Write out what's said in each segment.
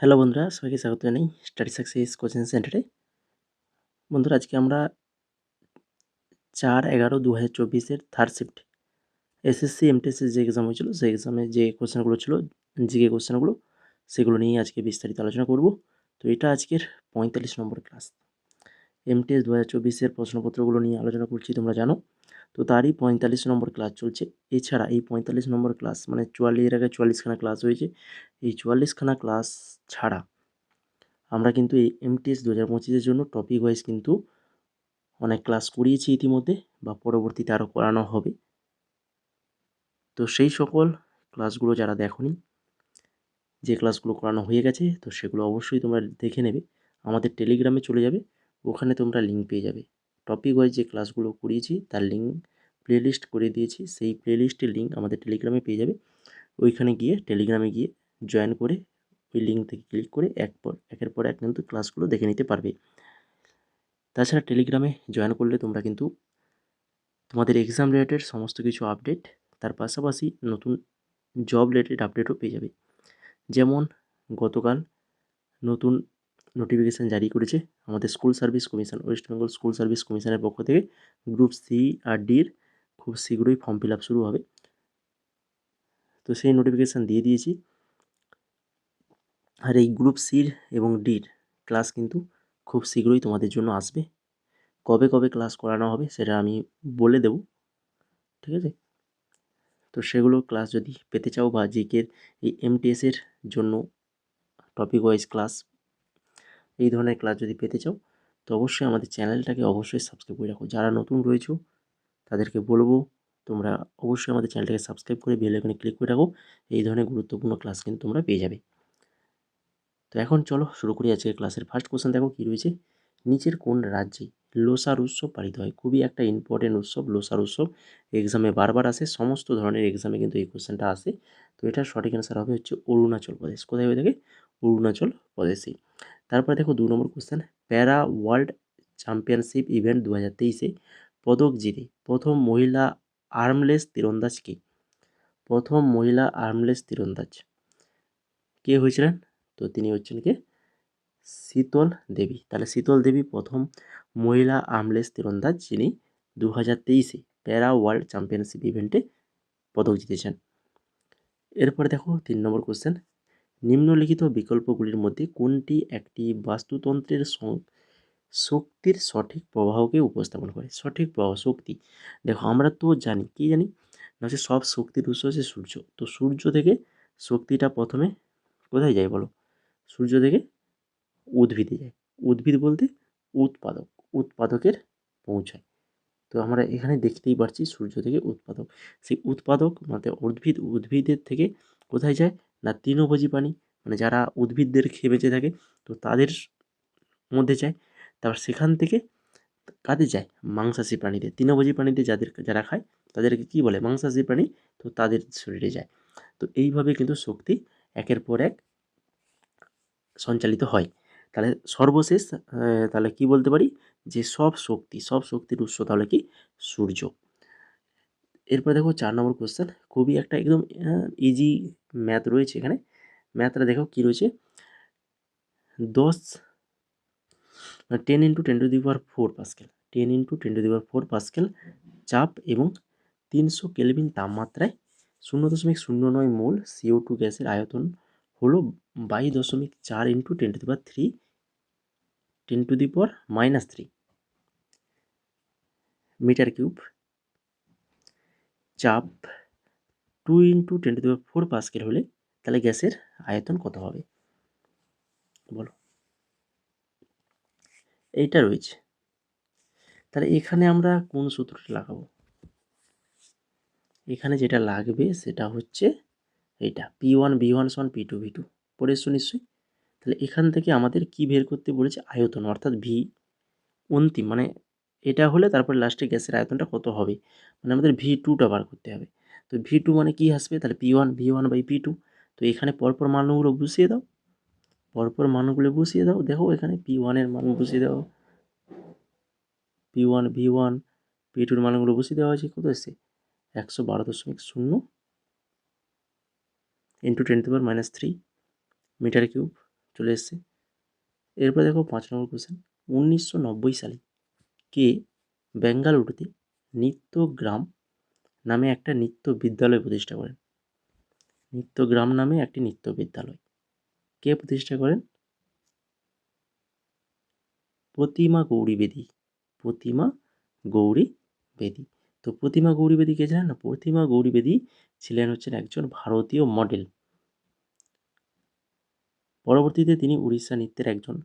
Hello বন্ধুরা, সবাইকে স্বাগত জানাই স্টাডি সাকসেস কোচিং সেন্টারে বন্ধুরা, আজকে আমরা চার এগারো দু হাজার চব্বিশের থার্ড শিফট এসএসসি এমটিএসসি যে এক্সাম হয়েছিল, সেই এক্সামে যে কোশ্চেনগুলো ছিল, জিকে কোশ্চেনগুলো সেগুলো নিয়ে আজকে বিস্তারিত আলোচনা করব। তো এটা আজকের পঁয়তাল্লিশ নম্বর ক্লাস এমটিএস দু হাজার চব্বিশের প্রশ্নপত্রগুলো নিয়ে আলোচনা করছি, তোমরা জানো। তো তারই পঁয়তাল্লিশ নম্বর ক্লাস চলছে। এছাড়া এই পঁয়তাল্লিশ নম্বর ক্লাস মানে চুয়াল্লিশ আগে চুয়াল্লিশখানা ক্লাস হয়েছে। এই চুয়াল্লিশখানা ক্লাস ছাড়া আমরা কিন্তু এই এমটিএস দু হাজার পঁচিশের জন্য টপিক ওয়াইজ কিন্তু অনেক ক্লাস করিয়েছি ইতিমধ্যে বা পরবর্তীতে আরও করানো হবে। তো সেই সকল ক্লাসগুলো যারা দেখনি, যে ক্লাসগুলো করানো হয়ে গেছে, তো সেগুলো অবশ্যই তোমরা দেখে নেবে। আমাদের টেলিগ্রামে চলে যাবে, ওখানে তোমরা লিঙ্ক পেয়ে যাবে। টপিক ওয়াইজ যে ক্লাসগুলো করিয়েছি, তার লিঙ্ক প্লেলিস্ট করে দিয়েছি। সেই প্লেলিস্টের লিঙ্ক আমাদের টেলিগ্রামে পেয়ে যাবে। ওইখানে গিয়ে টেলিগ্রামে গিয়ে জয়েন করে ওই লিঙ্ক থেকে ক্লিক করে এক পর, একের পর এক কিন্তু ক্লাসগুলো দেখে নিতে পারবে। তাছাড়া টেলিগ্রামে জয়েন করলে তোমরা কিন্তু তোমাদের এক্সাম রিলেটেড সমস্ত কিছু আপডেট তার পাশাপাশি নতুন জব রিলেটেড আপডেটও পেয়ে যাবে। যেমন গতকাল নতুন নোটিফিকেশান জারি করেছে আমাদের school service commission West Bengal school service কমিশনের পক্ষ থেকে। গ্রুপ সি আর ডির খুব শীঘ্রই ফর্ম ফিল আপ শুরু হবে। তো সেই নোটিফিকেশান দিয়ে দিয়েছি। আর এই গ্রুপ সির এবং ডির ক্লাস কিন্তু খুব শীঘ্রই তোমাদের জন্য আসবে। কবে কবে ক্লাস করানো হবে সেটা আমি বলে দেব, ঠিক আছে? তো সেগুলো ক্লাস যদি পেতে চাও বা জিকের এই এমটিএসের জন্য টপিক ওয়াইজ ক্লাস এই ধরনের ক্লাস যদি পেতে চাও, তো অবশ্যই আমাদের চ্যানেলটাকে অবশ্যই সাবস্ক্রাইব করে রাখো। যারা নতুন রয়েছো, তাদেরকে বলব, তোমরা অবশ্যই আমাদের চ্যানেলটাকে সাবস্ক্রাইব করে বেল আইকনে ক্লিক করে রাখো। এই ধরনের গুরুত্বপূর্ণ ক্লাস কিন্তু তোমরা পেয়ে যাবে। তো এখন চলো শুরু করি আজকের ক্লাসের ফার্স্ট কোশ্চেন দেখো কী রয়েছে, নিচের কোন রাজ্যে লোসার উৎসব পালিত হয়। খুবই একটা ইম্পর্টেন্ট উৎসব লোসার উৎসব এক্সামে বারবার আসে, সমস্ত ধরনের এক্সামে কিন্তু এই কোশ্চেনটা আসে। তো এটার সঠিক অ্যান্সার হবে হচ্ছে অরুণাচল প্রদেশ। কোথায় হয়ে থাকে অরুণাচল প্রদেশেই তারপরে দেখো দু নম্বর question para world championship event দু হাজার তেইশে পদক জিতে। প্রথম মহিলা আর্মলেস তীরন্দাজ কে? প্রথম মহিলা আর্মলেস তীরন্দাজ। কে হয়েছিলেন? তো তিনি হচ্ছেন কে? শীতল দেবী। তাহলে শীতল দেবী প্রথম মহিলা আর্মলেস তীরন্দাজ, যিনি দু হাজার তেইশে প্যারা ওয়ার্ল্ড চ্যাম্পিয়নশিপ ইভেন্টে পদক জিতেছেন। এরপর দেখো তিন নম্বর কোশ্চেন নিম্নলিখিত বিকল্পগুলির মধ্যে কোনটি একটি বাস্তুতন্ত্রের শক্তির সঠিক প্রবাহকে উপস্থাপন করে? সঠিক প্রবাহ, শক্তি। দেখো, আমরা তো জানি, কি জানি? না, হচ্ছে সব শক্তির উৎস হচ্ছে সূর্য। তো সূর্য থেকে শক্তিটা প্রথমে কোথায় যায় বলো? সূর্য থেকে উদ্ভিদে যায়। উদ্ভিদ বলতে উৎপাদক, উৎপাদকের পৌঁছায়। তো আমরা এখানে দেখতেই পাচ্ছি সূর্য থেকে উৎপাদক। সেই উৎপাদক মানে উদ্ভিদ, উদ্ভিদের থেকে কোথায় যায়? না তৃণভোজী প্রাণী মানে যারা উদ্ভিদদের খেয়ে বেঁচে থাকে, তো তাদের মধ্যে যায়। তারপর সেখান থেকে কাদের যায়? মাংসাশী প্রাণীদের। তৃণভোজী প্রাণীদের যাদের, যারা খায়, তাদেরকে কী বলে? মাংসাশী প্রাণী, তো তাদের শরীরে যায়। তো এইভাবে কিন্তু শক্তি একের পর এক সঞ্চালিত হয়। তাহলে সর্বশেষ তাহলে কি বলতে পারি? যে সব শক্তি, সব শক্তির উৎস তাহলে কি? সূর্য। এরপরে দেখো চার নম্বর কোশ্চেন খুবই একটা একদম ইজি ম্যাথ রয়েছে এখানে। ম্যাথটা দেখো কী রয়েছে? দশ ten into ten to the power four pascal ten into ten to the power four pascal চাপ এবং তিনশো কেলভিন তাপমাত্রায় শূন্য দশমিক শূন্য নয় মোল সিও টু গ্যাসের আয়তন হলো বাইশ দশমিক চার into ten to the power three ten to the power minus three metre cube চাপ two into ten to the power four pascal হলে তাহলে গ্যাসের আয়তন কত হবে? বলো। এইটা রয়েছে। তাহলে এখানে আমরা কোন সূত্রটা লাগাবো? এখানে যেটা লাগবে সেটা হচ্ছে এইটা পি ওয়ান বি ওয়ান সন পি টু ভি টু পড়ে এসছো নিশ্চয়ই? তাহলে এখান থেকে আমাদের কি বের করতে বলেছে? আয়তন, অর্থাৎ ভি অন্তিম মানে এটা হলে তারপরে লাস্টে গ্যাসের আয়তনটা কত হবে? মানে আমাদের ভি টুটা বার করতে হবে। তো ভি টু মানে কী আসবে? তাহলে P one V one by P two তো এখানে পরপর মানগুলো বসিয়ে দাও। পরপর মানগুলো বসিয়ে দাও। দেখো এখানে পি ওয়ানের মান বসিয়ে দাও। P one V one P টুর মানগুলো বসিয়ে দেওয়া হয়েছে। কত এসছে একশো বারো দশমিক শূন্য। Into ten to power minus three metre cube চলে এসছে। এরপরে দেখো পাঁচ নম্বর কোশ্চেন উনিশশো নব্বই সালে কে বেঙ্গালুরুতে নিত্যগ্রাম নামে একটা নৃত্য বিদ্যালয় প্রতিষ্ঠা করেন? নিত্যগ্রাম নামে একটি নৃত্য বিদ্যালয় কে প্রতিষ্ঠা করেন? প্রতিমা গৌরী বেদী। প্রতিমা গৌরী বেদী। তো প্রতিমা গৌরী বেদী কে জানেন না? প্রতিমা গৌরী বেদী ছিলেন হচ্ছেন একজন ভারতীয় মডেল পরবর্তীতে তিনি উড়িষ্যা নৃত্যের একজন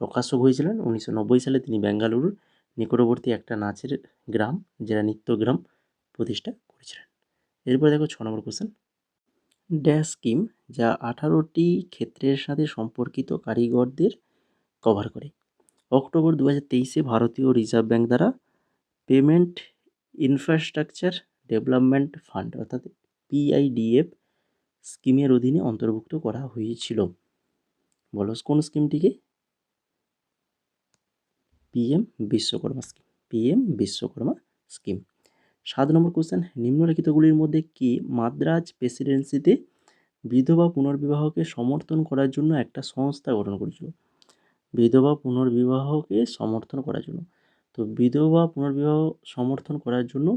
প্রকাশক হয়েছিলেন। উনিশশো নব্বই সালে তিনি বেঙ্গালুরুর নিকটবর্তী একটা নাচের গ্রাম, যেটা নিত্যগ্রাম প্রতিষ্ঠা করেছিলেন। এরপর দেখো ছ নম্বর কোশ্চেন ড্যাশ স্কিম যা আঠারোটি ক্ষেত্রের সাথে সম্পর্কিত কারিগরদের কভার করে। অক্টোবর দু হাজার তেইশে ভারতীয় রিজার্ভ ব্যাঙ্ক দ্বারা পেমেন্ট ইনফ্রাস্ট্রাকচার ডেভেলপমেন্ট ফান্ড, অর্থাৎ পিআইডিএফ স্কিমের অধীনে অন্তর্ভুক্ত করা হয়েছিল। বলো, কোন স্কিমটিকে? PM Vishwakarma scheme. PM Vishwakarma scheme. সাত নম্বর কোশ্চেন নিম্নলিখিতগুলির মধ্যে কি মাদ্রাজ প্রেসিডেন্সিতে বিধবা পুনর্বিবাহকে সমর্থন করার জন্য একটা সংস্থা গঠন করেছিল? বিধবা পুনর্বিবাহকে সমর্থন করার জন্য। তো বিধবা পুনর্বিবাহ সমর্থন করার জন্য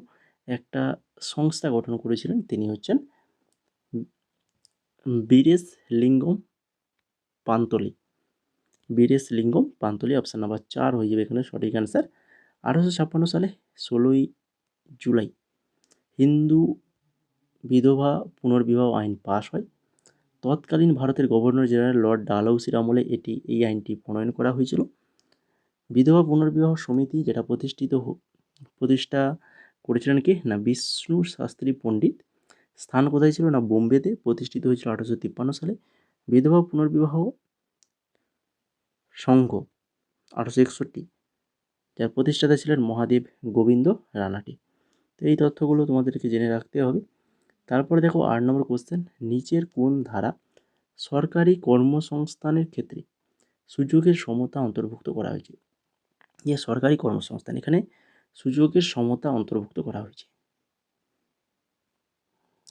একটা সংস্থা গঠন করেছিলেন। তিনি হচ্ছেন বীরেশ লিঙ্গম পান্তলি। বীরেশ লিঙ্গম পান্তলি অপশান নাম্বার চার হয়ে যাবে এখানে সঠিক অ্যান্সার আঠারোশো ছাপ্পান্ন সালে ষোলোই জুলাই হিন্দু বিধবা পুনর্বিবাহ আইন পাশ হয়। তৎকালীন ভারতের গভর্নর জেনারেল লর্ড ডালহৌসির আমলে এটি, এই আইনটি প্রণয়ন করা হয়েছিল। বিধবা পুনর্বিবাহ সমিতি যেটা প্রতিষ্ঠিত প্রতিষ্ঠা করেছিলেন কে? না, বিষ্ণু শাস্ত্রী পণ্ডিত। স্থান কোথায় ছিল? না, বোম্বেতে প্রতিষ্ঠিত হয়েছিল আঠারোশো তিপ্পান্ন সালে। বিধবা পুনর্বিবাহ সংঘ আঠারোশো একষট্টি, যার প্রতিষ্ঠাতা ছিলেন মহাদেব গোবিন্দ রানাটি। তো এই তথ্যগুলো তোমাদেরকে জেনে রাখতে হবে। তারপরে দেখো আট নম্বর কোশ্চেন নিচের কোন ধারা সরকারি কর্মসংস্থানের ক্ষেত্রে সুযোগের সমতা অন্তর্ভুক্ত করা হয়েছে? যে সরকারি কর্মসংস্থান। এখানে সুযোগের সমতা অন্তর্ভুক্ত করা হয়েছে।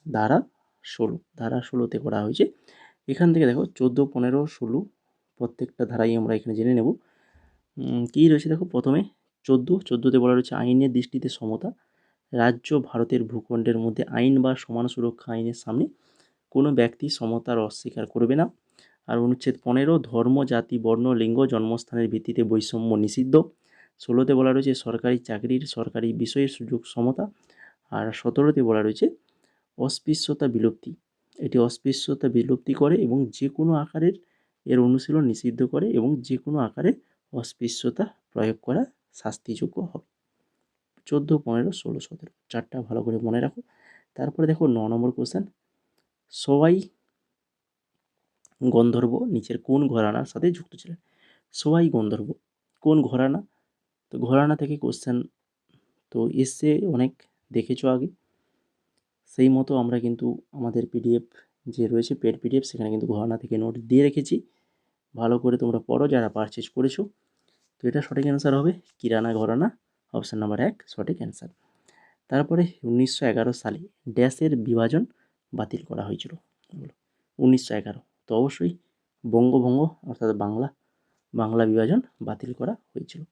ধারা ষোলো, ধারা ষোলোতে করা হয়েছে। এখান থেকে দেখো চোদ্দ, পনেরো, ষোলো প্রত্যেকটা ধারাই আমরা এখানে জেনে নেব। কী রয়েছে দেখো প্রথমে? চোদ্দ, চোদ্দোতে বলা রয়েছে আইনের দৃষ্টিতে সমতা। রাজ্য ভারতের ভূখণ্ডের মধ্যে আইন বা সমান সুরক্ষা আইনের সামনে কোনো ব্যক্তি সমতার অস্বীকার করবে না। আর অনুচ্ছেদ পনেরো, ধর্ম, জাতি, বর্ণ, লিঙ্গ, জন্মস্থানের ভিত্তিতে বৈষম্য নিষিদ্ধ। ষোলোতে বলা রয়েছে সরকারি চাকরির সরকারি বিষয়ের সুযোগ সমতা আর সতেরোতে বলা রয়েছে অস্পৃশ্যতা বিলুপ্তি। এটি অস্পৃশ্যতা বিলুপ্তি করে এবং যে কোনো আকারের এর অনুশীলন নিষিদ্ধ করে এবং যে কোনো আকারে অস্পৃশ্যতা প্রয়োগ করা শাস্তিযোগ্য হবে। চোদ্দ, পনেরো, ষোলো, সতেরো চারটা ভালো করে মনে রাখো। তারপরে দেখো ন নম্বর কোশ্চেন সবাই গন্ধর্ব নিচের কোন ঘরানার সাথে যুক্ত ছিলেন? সবাই গন্ধর্ব, কোন ঘরানা? তো ঘরানা থেকে কোশ্চেন তো এসছে অনেক দেখেছ আগে। সেই মতো আমরা কিন্তু আমাদের পিডিএফ যে রয়েছে পেড পিডিএফ সেখানে কিন্তু ঘরানা থেকে নোট দিয়ে রেখেছি। ভালো করে তোমরা পড়ো, যারা পারচেজ করেছ। তো এটা সঠিক অ্যান্সার হবে কিরানা ঘরানা অপশান নাম্বার এক, সঠিক অ্যান্সার তারপরে উনিশশো এগারো সালে ড্যাশের বিভাজন বাতিল করা হয়েছিল। উনিশশো এগারো, তো অবশ্যই বঙ্গভঙ্গ, অর্থাৎ বাংলা বাংলা বিভাজন বাতিল করা হয়েছিল।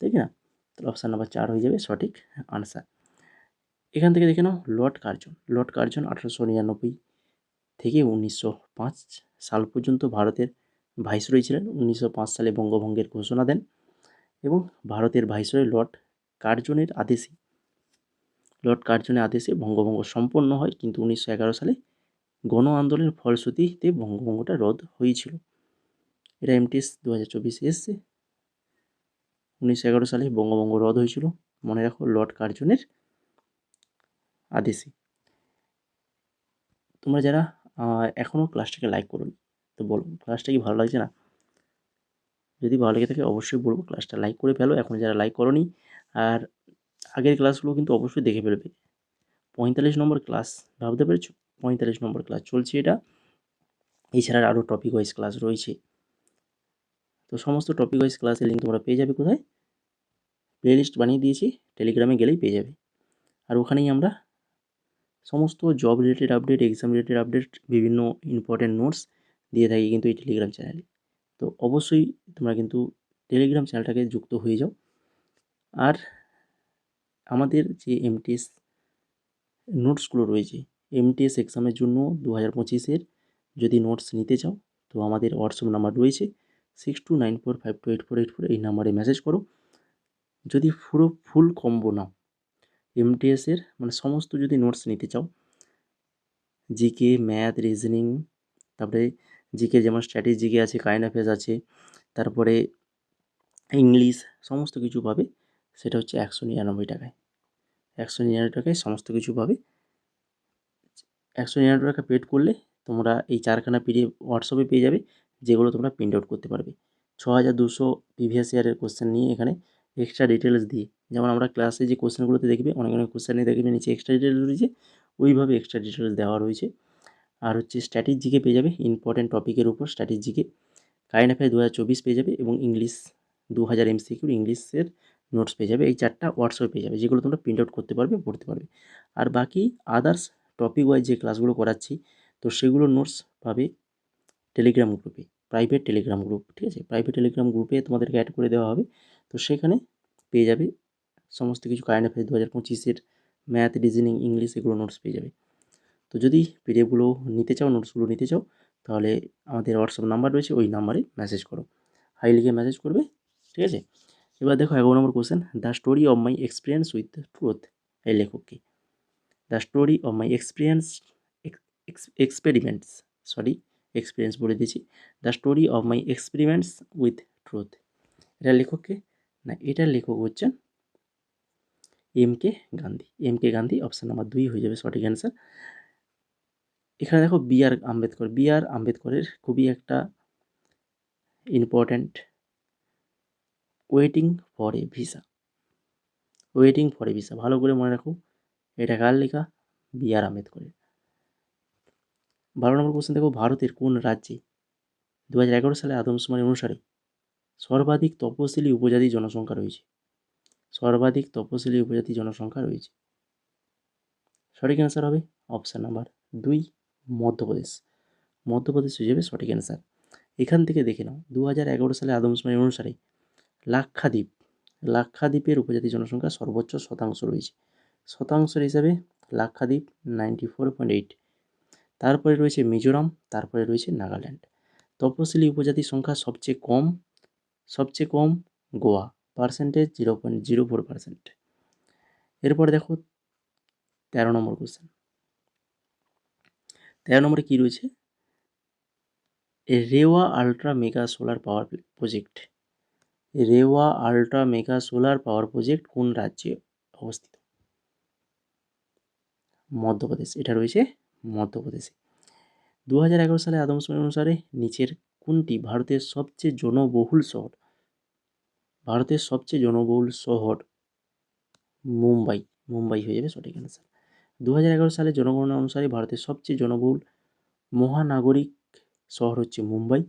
ঠিক না তাহলে অপশান নাম্বার চার হয়ে যাবে সঠিক আনসার এখান থেকে দেখে নাও লর্ড কার্জন লর্ড কার্জন আঠারোশো নিরানব্বই থেকে উনিশশো পাঁচ সাল পর্যন্ত ভারতের ভাইসরয় ছিলেন উনিশশো পাঁচ সালে বঙ্গভঙ্গের ঘোষণা দেন এবং ভারতের ভাইসরয় লর্ড কার্জনের আদেশে লর্ড কার্জনের আদেশে বঙ্গভঙ্গ সম্পন্ন হয়, কিন্তু উনিশশো এগারো সালে গণ আন্দোলনের ফলশ্রুতিতে বঙ্গভঙ্গটা রদ হয়েছিল। এটা এমটিএস দু হাজার চব্বিশে এসছে। উনিশশো এগারো সালে বঙ্গভঙ্গ রদ হয়েছিল। মনে রাখো, লর্ড কার্জনের আদেশে। তোমরা যারা এখনও ক্লাসটাকে লাইক করুন, তো বলো, ক্লাসটা কি ভালো লাগছে না? যদি ভালো লেগে থাকে অবশ্যই বলব, ক্লাসটা লাইক করে ফেলো। এখন যারা লাইক করনি, আর আগের ক্লাসগুলো কিন্তু অবশ্যই দেখে ফেলবে। পঁয়তাল্লিশ নম্বর ক্লাস, ভাবতে পেরেছ? পঁয়তাল্লিশ নম্বর ক্লাস, চলছে এটা। এছাড়া আরও টপিক ওয়াইজ ক্লাস রয়েছে। তো সমস্ত টপিক ওয়াইজ ক্লাসের লিঙ্ক তোমরা পেয়ে যাবে কোথায়? প্লেলিস্ট বানিয়ে দিয়েছি টেলিগ্রামে গেলেই পেয়ে যাবে। আর ওখানেই আমরা সমস্ত job related update exam related update বিভিন্ন ইম্পর্টেন্ট নোটস দিয়ে থাকি কিন্তু এই টেলিগ্রাম চ্যানেলে তো অবশ্যই তোমরা কিন্তু টেলিগ্রাম চ্যানেলটাকে যুক্ত হয়ে যাও। আর আমাদের যে এমটিএস নোটসগুলো রয়েছে এমটিএস এক্সামের জন্য দু হাজার পঁচিশের যদি নোটস নিতে চাও, তো আমাদের হোয়াটসঅ্যাপ নাম্বার রয়েছে। Six two nine four five two eight four eight four এই নাম্বারে মেসেজ করো। যদি পুরো ফুল কম্বো নাও এমটিএসের মানে সমস্ত যদি নোটস নিতে চাও জিকে ম্যাথ রিজনিং তারপরে জিকে যেমন জিকে আছে কারেন্ট অ্যাফেয়ার্স আছে, তারপরে ইংলিশ সমস্ত কিছু পাবে, সেটা হচ্ছে একশো নিরানব্বই টাকায়। একশো নিরানব্বই টাকায় সমস্ত কিছু পাবে। একশো নিরানব্বই টাকা পেড করলে তোমরা এই চারখানা পিডিএফ হোয়াটসঅ্যাপে পেয়ে যাবে। যেগুলো তোমরা প্রিন্ট আউট করতে পারবে। ছ হাজার দুশো প্রিভিয়াস ইয়ারের কোশ্চেন নিয়ে এখানে এক্সট্রা ডিটেলস দিয়ে, যেমন আমরা ক্লাসে যে কোশ্চেনগুলোতে দেখবে, অনেক অনেক কোশ্চেনে দেখবে, নিচে এক্সট্রা ডিটেলস রয়েছে, ওইভাবে এক্সট্রা ডিটেলস দেওয়া রয়েছে। আর হচ্ছে স্ট্র্যাটেজিকে পেয়ে যাবে ইম্পর্টেন্ট টপিকের উপর স্ট্র্যাটেজিকে কারেন্ট অ্যাফেয়ার দু হাজার চব্বিশ পেয়ে যাবে এবং ইংলিশ দু হাজার এমসিকিউর ইংলিশের নোটস পেয়ে যাবে, এই চারটা হোয়াটসঅ্যাপে পেয়ে যাবে, যেগুলো তোমরা প্রিন্ট আউট করতে পারবে, পড়তে পারবে। আর বাকি আদার্স টপিক ওয়াইজ যে ক্লাসগুলো করাচ্ছি তো সেগুলো নোটস পাবে টেলিগ্রাম গ্রুপে প্রাইভেট টেলিগ্রাম গ্রুপ ঠিক আছে? প্রাইভেট টেলিগ্রাম গ্রুপে তোমাদেরকে অ্যাড করে দেওয়া হবে। তো সেখানে পেয়ে যাবে সমস্ত কিছু কারেন্ট অ্যাফেয়ার দু হাজার পঁচিশের ম্যাথ রিজনিং ইংলিশ এগুলো নোটস পেয়ে যাবে। তো যদি পিডিএফগুলো নিতে চাও নোটসগুলো নিতে চাও, তাহলে আমাদের হোয়াটসঅ্যাপ নাম্বার রয়েছে, ওই নাম্বারে মেসেজ করো। হাই লিখে মেসেজ করবে, ঠিক আছে? এবার দেখো এগারো নম্বর question the story of my experience with truth এই লেখককে। The story of my experience experiments sorry experience বলে দিয়েছি। The story of my experiments with truth এটা লেখককে না এটার লেখক হচ্ছেন M K Gandhi M K Gandhi option number দুই হয়ে যাবে সঠিক অ্যান্সার এখানে দেখো B R Ambedkar. B R আম্বেদকরের খুবই একটা important waiting for a visa waiting for a visa ভালো করে মনে রাখো, এটা কার লেখা? বি আর আম্বেদকরের। বারো নম্বর কোশ্চেন দেখো, ভারতের কোন রাজ্যে দু হাজার এগারো সালে আদমশুমারি অনুসারে সর্বাধিক তপশিলি উপজাতি জনসংখ্যা রয়েছে? সর্বাধিক তপশিলি উপজাতি জনসংখ্যা রয়েছে। সঠিক অ্যান্সার হবে অপশান নাম্বার দুই, মধ্যপ্রদেশ। মধ্যপ্রদেশ যাবে সঠিক অ্যান্সার এখান থেকে দেখে নাও দু হাজার এগারো সালে আদমশুমারি অনুসারে লাক্ষাদ্বীপ, লাক্ষাদ্বীপের উপজাতি জনসংখ্যা সর্বোচ্চ শতাংশ রয়েছে। শতাংশের হিসাবে Lakshadweep ninety four point eight তারপরে রয়েছে মিজোরাম, তারপরে রয়েছে নাগাল্যান্ড। তপশিলি উপজাতির সংখ্যা সবচেয়ে কম সবচেয়ে কম Goa percentage zero point zero four percent এরপরে দেখো, তেরো নম্বর কোশ্চেন তেরো নম্বরে কী রয়েছে? Rewa ultra mega solar power project Rewa ultra mega solar power project কোন রাজ্যে অবস্থিত? মধ্যপ্রদেশ। এটা রয়েছে মধ্যপ্রদেশে দু হাজার এগারো সালে আদমশুমারি অনুসারে নিচের কোনটি ভারতের সবচেয়ে জনবহুল শহর? ভারতের সবচেয়ে জনবহুল শহর মুম্বাই। মুম্বাই হয়ে যাবে সঠিক অ্যান্সার দু হাজার এগারো সালে জনগণনা অনুসারে ভারতের সবচেয়ে জনবহুল মহানাগরিক শহর হচ্ছে মুম্বাই।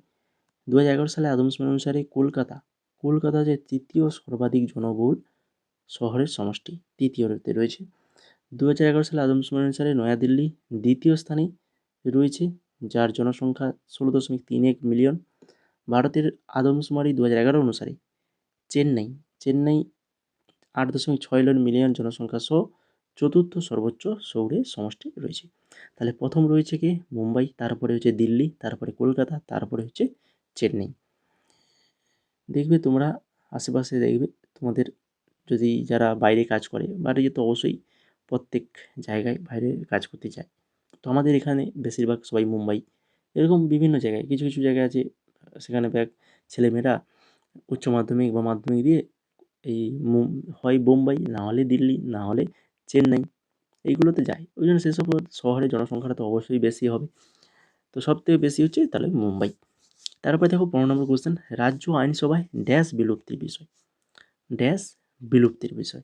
দু হাজার এগারো সালে আদমশুমারি অনুসারে কলকাতা। কলকাতা যে তৃতীয় সর্বাধিক জনবহুল শহরের সমষ্টি, তৃতীয়তে রয়েছে। দু হাজার এগারো সালে আদমশুমারি অনুসারে নয়াদিল্লি দ্বিতীয় স্থানে রয়েছে, যার জনসংখ্যা ষোলো দশমিক তিন এক মিলিয়ন। ভারতের আদমশুমারি দু হাজার এগারো অনুসারে চেন্নাই চেন্নাই আট দশমিক ছয় মিলিয়ন জনসংখ্যা সহ চতুর্থ সর্বোচ্চ শহরে সমষ্টি রয়েছে। তাহলে প্রথম রয়েছে কি? মুম্বাই, তারপরে হচ্ছে দিল্লি, তারপরে কলকাতা, তারপরে হচ্ছে চেন্নাই। দেখবে তোমরা আশেপাশে দেখবে তোমাদের যদি যারা বাইরে কাজ করে বাইরে তো অবশ্যই প্রত্যেক জায়গায় বাইরে কাজ করতে চায় তো আমাদের এখানে বেশিরভাগ সবাই মুম্বাই। এরকম বিভিন্ন জায়গায়, কিছু কিছু জায়গা আছে, সেখানে ব্যাগ ছেলেমেয়েরা উচ্চ মাধ্যমিক বা মাধ্যমিক দিয়ে এই হয় বোম্বাই, না হলে দিল্লি, না হলে চেন্নাই, এইগুলোতে যায়। ওই জন্য সেসব শহরে জনসংখ্যাটা তো অবশ্যই বেশি হবে। তো সবথেকে বেশি হচ্ছে তাহলে মুম্বাই। তারপরে দেখো পনেরো নম্বর কোশ্চেন রাজ্য আইনসভায় ড্যাশ বিলুপ্তির বিষয়। ড্যাশ বিলুপ্তির বিষয়।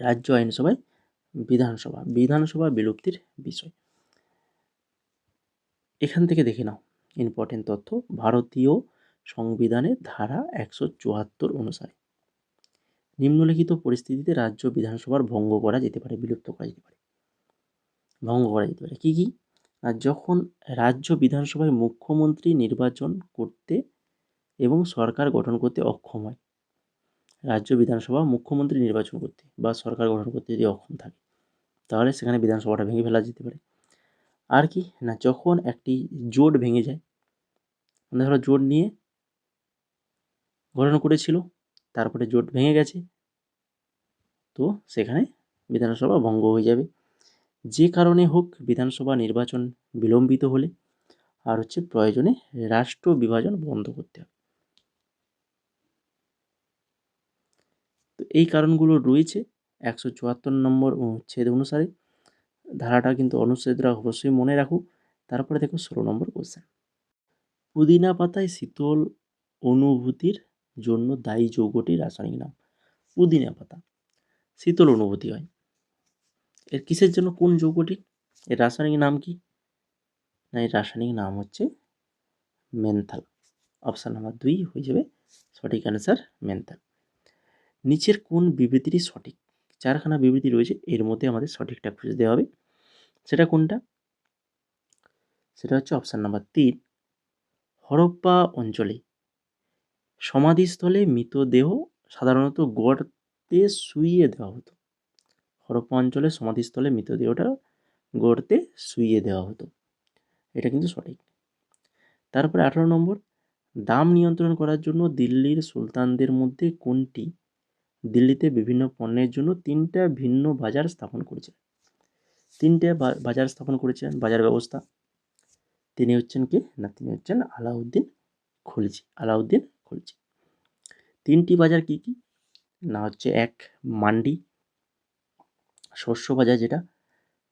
রাজ্য আইনসভায় বিধানসভা বিধানসভা বিলুপ্তির বিষয়। এখান থেকে দেখে নাও। ইম্পর্টেন্ট তথ্য, ভারতীয় সংবিধানের ধারা একশো চুয়াত্তর অনুসারে নিম্নলিখিত পরিস্থিতিতে রাজ্য বিধানসভার ভঙ্গ করা যেতে পারে, বিলুপ্ত করা যেতে পারে। ভঙ্গ করা যেতে পারে। কী কী? আর যখন রাজ্য বিধানসভায় মুখ্যমন্ত্রী নির্বাচন করতে এবং সরকার গঠন করতে অক্ষম হয়, রাজ্য বিধানসভা মুখ্যমন্ত্রী নির্বাচন করতে বা সরকার গঠন করতে যদি অক্ষম থাকে তাহলে সেখানে বিধানসভাটা ভেঙে ফেলা যেতে পারে। আর কি, না, যখন একটি জোট ভেঙে যায় মানে ধরো জোট নিয়ে গঠন করেছিল, তারপরে জোট ভেঙে গেছে, তো সেখানে বিধানসভা ভঙ্গ হয়ে যাবে। যে কারণে হোক বিধানসভা নির্বাচন বিলম্বিত হলে, আর হচ্ছে প্রয়োজনে রাষ্ট্র বিভাজন বন্ধ করতে হবে। তো এই কারণগুলো রয়েছে। একশো চুয়াত্তর নম্বর অনুচ্ছেদ অনুসারে। ধারাটা কিন্তু অনুচ্ছেদরা অবশ্যই মনে রাখো। তারপরে দেখো ষোলো নম্বর কোশ্চেন পুদিনা পাতায় শীতল অনুভূতির জন্য দায়ী যৌগটির রাসায়নিক নাম পুদিনা পাতা। শীতল অনুভূতি হয়। এর কিসের জন্য কোন যৌগটি? এর রাসায়নিক নাম কি? না, এর রাসায়নিক নাম হচ্ছে মেন্থাল। অপশান নাম্বার দুই হয়ে যাবে সঠিক অ্যান্সার মেন্থাল। নিচের কোন বিবৃতিটি সঠিক? চারখানা বিবৃতি রয়েছে, এর মধ্যে আমাদের সঠিকটা খুঁজে দেওয়া হবে। সেটা কোনটা? সেটা হচ্ছে অপশান নাম্বার তিন, হরপ্পা অঞ্চলে সমাধিস্থলে মৃতদেহ সাধারণত গর্তে শুইয়ে দেওয়া হতো। হরপ্পা অঞ্চলে সমাধিস্থলে মৃতদেহটা গর্তে শুইয়ে দেওয়া হতো। এটা কিন্তু সঠিক। তারপরে আঠারো নম্বর, দাম নিয়ন্ত্রণ করার জন্য দিল্লির সুলতানদের মধ্যে কোনটি দিল্লিতে বিভিন্ন পণ্যের জন্য তিনটা ভিন্ন বাজার স্থাপন করেছিলেন। তিনটে বাজার স্থাপন করেছিলেন, বাজার ব্যবস্থা। তিনি হচ্ছেন কে? না, তিনি হচ্ছেন আলাউদ্দিন খলজি আলাউদ্দিন খলজি। তিনটি বাজার কি কি? না হচ্ছে এক, মান্ডি, শস্য বাজার যেটা।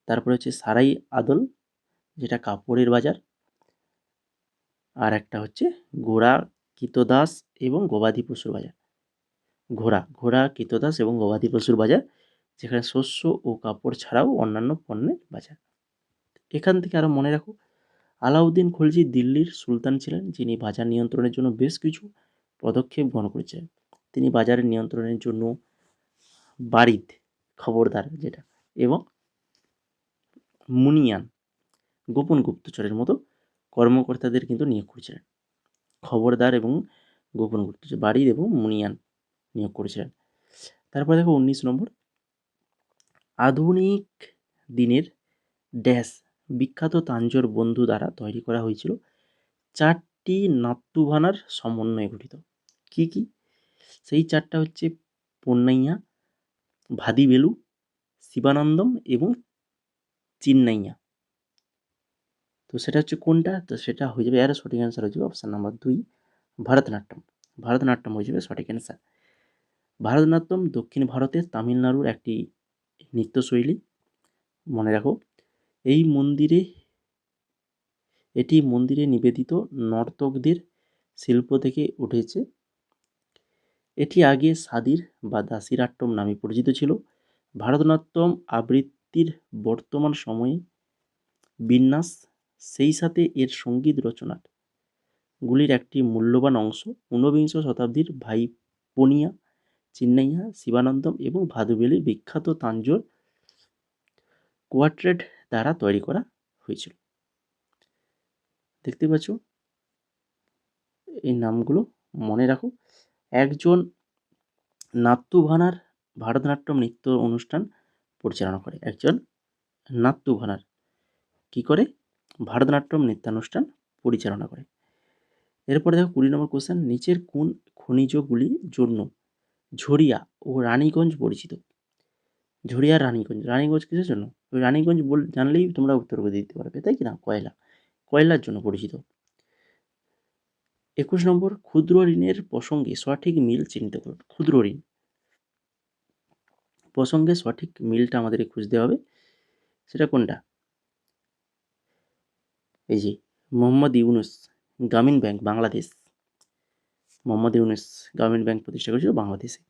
তারপরে হচ্ছে সারাই আদল, যেটা কাপড়ের বাজার। আর একটা হচ্ছে গোড়া কিতদাস এবং গবাদি পশুর বাজার। ঘোড়া ঘোড়া কিতদাস এবং গবাদি পশুর বাজার, যেখানে শস্য ও কাপড় ছাড়াও অন্যান্য পণ্যের বাজার। এখান থেকে আরও মনে রাখো, আলাউদ্দিন খলজি দিল্লির সুলতান ছিলেন, যিনি বাজার নিয়ন্ত্রণের জন্য বেশ কিছু পদক্ষেপ গ্রহণ করেছিলেন। তিনি বাজারের নিয়ন্ত্রণের জন্য বারিদ, খবরদার যেটা, এবং মুনিয়ান, গোপন গুপ্তচরের মতো কর্মকর্তাদের কিন্তু নিয়োগ করেছিলেন। খবরদার এবং গোপন গুপ্তচর, বারিদ এবং মুনিয়ান নিয়োগ করেছিলেন। তারপরে দেখো উনিশ নম্বর। আধুনিক দিনের ড্যাশ, বিখ্যাত তাঞ্জোর বন্ধু দ্বারা তৈরি করা হয়েছিল। চারটি নাট্টুভানার সমন্বয়ে গঠিত। কি কি? সেই চারটা হচ্ছে পন্নাইয়া ভাদিবেলু, শিবানন্দম এবং চিন্নাইয়া। তো সেটা হচ্ছে কোনটা? তো সেটা হয়ে যাবে, এর সঠিক অ্যান্সার হয়ে যাবে অপশান নাম্বার দুই, ভারতনাট্যম। ভারতনাট্যম হয়ে যাবে সঠিক অ্যান্সার ভারতনাট্যম দক্ষিণ ভারতের তামিলনাড়ুর একটি নৃত্যশৈলী। মনে রাখো, এই মন্দিরে, এটি মন্দিরে নিবেদিত নর্তকদের শিল্প থেকে উঠেছে। এটি আগে সাদির বা দাসিরাট্টম নামে পরিচিত ছিল। ভারতনাট্যম আবৃত্তির বর্তমান সময়ে বিন্যাস, সেই সাথে এর সংগীত রচনার। গুলির একটি মূল্যবান অংশ ঊনবিংশ শতাব্দীর ভাইপোনিয়া চিন্নাইয়া, শিবানন্দম এবং ভাদুবেলির বিখ্যাত তাঞ্জোর কোয়াট্রেট দ্বারা তৈরি করা হয়েছিল। দেখতে পাচ্ছ? এই নামগুলো মনে রাখো। একজন নাট্যভানার ভারতনাট্যম নৃত্য অনুষ্ঠান পরিচালনা করে। একজন নাট্যভানার কী করে? ভারতনাট্যম নৃত্যানুষ্ঠান পরিচালনা করে। এরপরে দেখো কুড়ি নম্বর কোশ্চেন নিচের কোন খনিজগুলির জন্য ঝরিয়া ও রানীগঞ্জ পরিচিত। ঝরিয়া রানীগঞ্জ রানীগঞ্জ কিসের জন্য? রানীগঞ্জ বল, জানলেই তোমরা উত্তর করে দিতে পারবে, তাই কি না? কয়লা, কয়লার জন্য পরিচিত। একুশ নম্বর, ক্ষুদ্র ঋণের প্রসঙ্গে সঠিক মিল চিহ্নিত করুন ক্ষুদ্র ঋণ। প্রসঙ্গে সঠিক মিলটা আমাদের খুঁজতে হবে, সেটা কোনটা? এই যে, মোহাম্মদ ইউনুস, গ্রামীণ ব্যাংক, বাংলাদেশ। মোহাম্মদ ইউনুস গ্রামীণ ব্যাংক প্রতিষ্ঠা করেছিল বাংলাদেশে।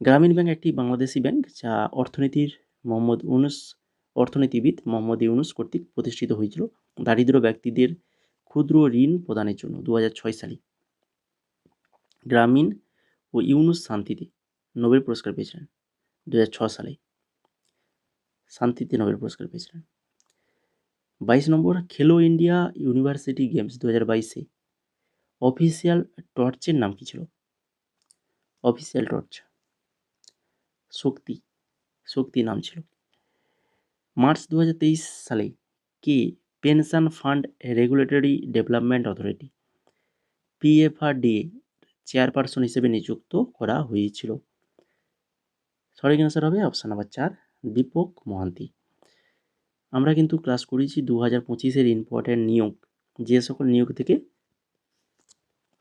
গ্রামীণ ব্যাংক একটি বাংলাদেশি ব্যাংক যা অর্থনীতির মোহাম্মদ ইউনুস, অর্থনীতিবিদ মোহাম্মদ ইউনুস কর্তৃক প্রতিষ্ঠিত হয়েছিল দারিদ্র ব্যক্তিদের ক্ষুদ্র ঋণ প্রদানের জন্য দু সালে। গ্রামীণ ও ইউনুস শান্তিতে নোবেল পুরস্কার পেয়েছিলেন দু সালে। শান্তিতে নোবেল পুরস্কার পেয়েছিলেন। বাইশ নম্বর খেলো ইন্ডিয়া ইউনিভার্সিটি গেমস দু হাজার বাইশে। অফিসিয়াল টর্চের নাম কী ছিল? অফিসিয়াল টর্চ শক্তি। শক্তি নাম ছিল। মার্চ দু হাজার তেইশ সালে কে? Pension fund regulatory development authority. PFRDA chairperson হিসেবে নিযুক্ত করা হয়েছিল। সঠিক অ্যান্সার হবে অপশান নাম্বার চার, দীপক মহান্তি। আমরা কিন্তু ক্লাস করেছি দু হাজার পঁচিশের ইম্পর্ট্যান্ট নিয়োগ। যে সকল নিয়োগ থেকে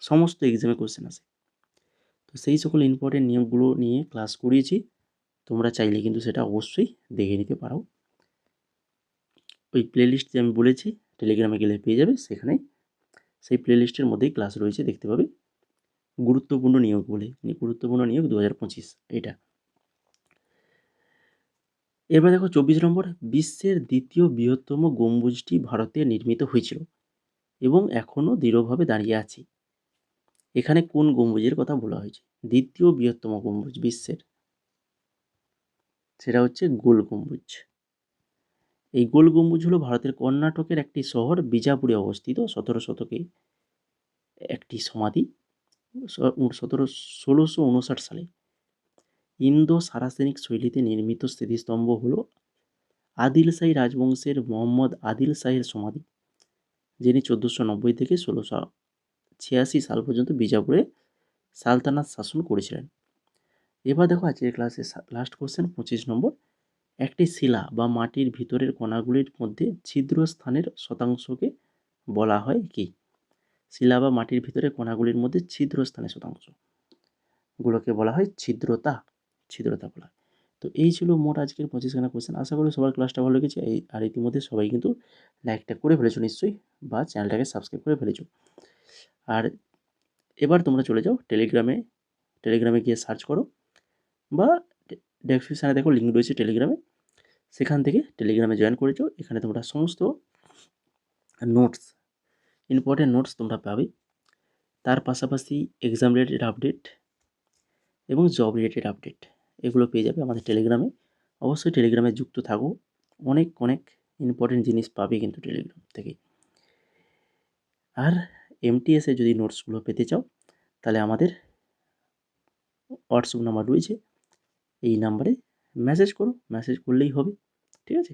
সমস্ত এক্সামে কোশ্চেন আসে। তো সেই সকল ইম্পর্টেন্ট নিয়োগগুলো নিয়ে ক্লাস করিয়েছি। তোমরা চাইলে কিন্তু সেটা অবশ্যই দেখে নিতে পারো। ওই প্লেলিস্ট যে আমি বলেছি টেলিগ্রামে গেলে পেয়ে যাবে। সেখানে সেই প্লেলিস্টের মধ্যেই ক্লাস রয়েছে, দেখতে পাবে। গুরুত্বপূর্ণ নিয়োগ বলে, গুরুত্বপূর্ণ নিয়োগ দু হাজার পঁচিশ, এটা। এবার দেখো চব্বিশ নম্বর, বিশ্বের দ্বিতীয় বৃহত্তম গম্বুজটি ভারতে নির্মিত হয়েছিল এবং এখনও দৃঢ়ভাবে দাঁড়িয়ে আছে। এখানে কোন গম্বুজের কথা বলা হয়েছে? দ্বিতীয় বৃহত্তম গম্বুজ বিশ্বের। সেটা হচ্ছে গোল গম্বুজ। এই গোল গম্বুজ হলো ভারতের কর্ণাটকের একটি শহর, বিজাপুরে অবস্থিত। সতেরো শতকে একটি সমাধি সতেরো, ষোলোশো উনষাট সালে। ইন্দো সারাসেনিক শৈলীতে নির্মিত স্মৃতিস্তম্ভ হল আদিল শাহী রাজবংশের মোহাম্মদ আদিল শাহের সমাধি, যিনি চোদ্দোশো নব্বই থেকে ষোলোশো ছিয়াশি সাল পর্যন্ত বিজাপুরে সালতানাত শাসন করেছিলেন। এবার দেখো আজকের ক্লাসে লাস্ট কোশ্চেন পঁচিশ নম্বর। একটি শিলা বা মাটির ভিতরের কণাগুলির মধ্যে ছিদ্র স্থানের শতাংশকে বলা হয় কি? শিলা বা মাটির ভিতরে কণাগুলির মধ্যে ছিদ্র স্থানের শতাংশ। গুলোকে বলা হয় ছিদ্রতা ছিদ্রতা বলা তো এই ছিল মোট আজকের পঁচিশখানা কোশ্চেন আশা করি সবার ক্লাসটা ভালো লেগেছে। এই আর ইতিমধ্যে সবাই কিন্তু লাইকটা করে ফেলেছো নিশ্চয়ই, বা চ্যানেলটাকে সাবস্ক্রাইব করে ফেলেছো। আর এবার তোমরা চলে যাও টেলিগ্রামে টেলিগ্রামে গিয়ে সার্চ করো বা ডেসক্রিপশানে দেখো লিঙ্ক রয়েছে টেলিগ্রামে। সেখান থেকে টেলিগ্রামে জয়েন করেছ এখানে তোমরা সমস্ত নোটস ইম্পর্টেন্ট নোটস তোমরা পাবে। তার পাশাপাশি এক্সাম রিলেটেড আপডেট এবং জব রিলেটেড আপডেট এগুলো পেয়ে যাবে আমাদের টেলিগ্রামে। অবশ্যই টেলিগ্রামে যুক্ত থাকো। অনেক অনেক ইম্পর্টেন্ট জিনিস পাবে কিন্তু টেলিগ্রাম থেকে। আর এমটিএসে যদি নোটসগুলো পেতে চাও, তাহলে আমাদের হোয়াটসঅ্যাপ নাম্বার রয়েছে। এই নাম্বারে মেসেজ করো মেসেজ করলেই হবে, ঠিক আছে?